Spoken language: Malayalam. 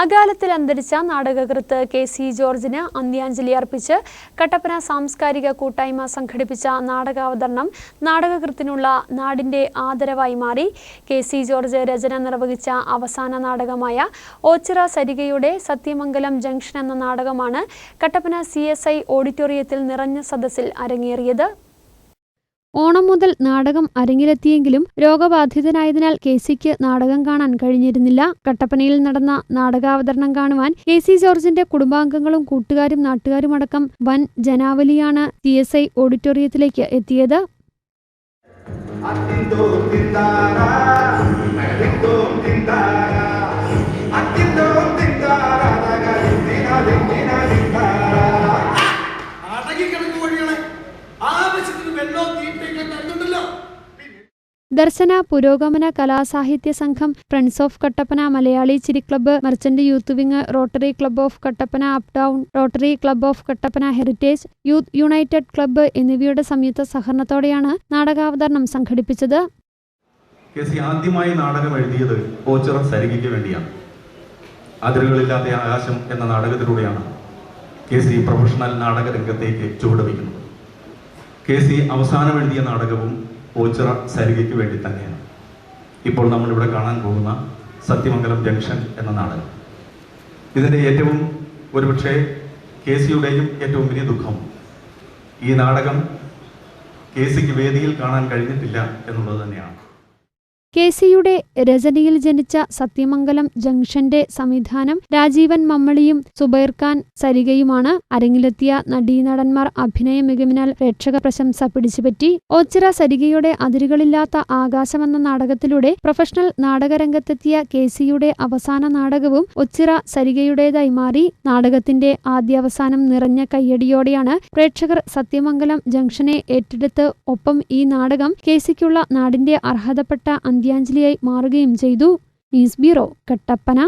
അകാലത്തിൽ അന്തരിച്ച നാടകകൃത്ത് കെ സി ജോർജിന് അന്ത്യാഞ്ജലി അർപ്പിച്ച് കട്ടപ്പന സാംസ്കാരിക കൂട്ടായ്മ സംഘടിപ്പിച്ച നാടകാവതരണം നാടകകൃത്തിനുള്ള നാടിന്റെ ആദരവായി മാറി. കെ സി ജോർജ് രചന നിർവഹിച്ച അവസാന നാടകമായ ഓച്ചിറ സരികയുടെ സത്യമംഗലം ജംഗ്ഷൻ എന്ന നാടകമാണ് കട്ടപ്പന സി ഓഡിറ്റോറിയത്തിൽ നിറഞ്ഞ സദസ്സിൽ അരങ്ങേറിയത്. ഓണം മുതൽ നാടകം അരങ്ങിലെത്തിയെങ്കിലും രോഗബാധിതനായതിനാൽ കെ സിക്ക് നാടകം കാണാൻ കഴിഞ്ഞിരുന്നില്ല. കട്ടപ്പനയിൽ നടന്ന നാടകാവതരണം കാണുവാൻ കെ സി ജോർജിന്റെ കുടുംബാംഗങ്ങളും കൂട്ടുകാരും നാട്ടുകാരുമടക്കം വൻ ജനാവലിയാണ് സി എസ് ഐ ഓഡിറ്റോറിയത്തിലേക്ക് എത്തിയത്. ദർശന പുരോഗമന കലാസാഹിത്യ സംഘം ഫ്രണ്ട്സ് ഓഫ് കട്ടപ്പന മലയാളി ചിരി club merchant youth wing rotary club of Kattappana up town rotary club of Kattappana heritage youth united club എന്നിവയുടെ സംയുക്ത സഹകരണത്തോടെയാണ് നാടകാവതരണം സംഘടിപ്പിച്ചത്. ആദ്യമായി നാടകം എഴുതിയത് വേണ്ടിയാണ്. അതിരുകളില്ലാത്ത ആകാശം എന്ന നാടകത്തിലൂടെയാണ് കെ സി പ്രൊഫഷണൽ നാടക രംഗത്തേക്ക് ചുവടുവയ്ക്കുന്നത് കെ സി അവസാനം എഴുതിയ നാടകവും ഓച്ചിറ സരികയ്ക്ക് വേണ്ടി തന്നെയാണ്. ഇപ്പോൾ നമ്മളിവിടെ കാണാൻ പോകുന്ന സത്യമംഗലം ജംഗ്ഷൻ എന്ന നാടകം ഇതിന്റെ ഏറ്റവും ഒരുപക്ഷെ കെ സിയുടെയും ഏറ്റവും വലിയ ദുഃഖം ഈ നാടകം കെ സിക്ക് വേദിയിൽ കാണാൻ കഴിഞ്ഞിട്ടില്ല എന്നുള്ളത് തന്നെയാണ്. കെ സിയുടെ രചനയിൽ ജനിച്ച സത്യമംഗലം ജംഗ്ഷന്റെ സംവിധാനം രാജീവൻ മമ്മളിയും സുബൈർ ഖാൻ സരികയുമാണ്. അരങ്ങിലെത്തിയ നടീനടന്മാർ അഭിനയ മികവിനാൽ പ്രേക്ഷക പ്രശംസ പിടിച്ചുപറ്റി. ഓച്ചിറ സരികയുടെ അതിരുകളില്ലാത്ത ആകാശമെന്ന നാടകത്തിലൂടെ പ്രൊഫഷണൽ നാടകരംഗത്തെത്തിയ കെ സിയുടെ അവസാന നാടകവും ഒച്ചിറ സരികയുടേതായി മാറി. നാടകത്തിന്റെ ആദ്യാവസാനം നിറഞ്ഞ കയ്യടിയോടെയാണ് പ്രേക്ഷകർ സത്യമംഗലം ജംഗ്ഷനെ ഏറ്റെടുത്ത്. ഒപ്പം ഈ നാടകം കെ സിക്കുള്ള നാടിന്റെ അർഹതപ്പെട്ട അന്ത്യാഞ്ജലിയായി മാറുകയും ചെയ്തു. News bureau Kattappana.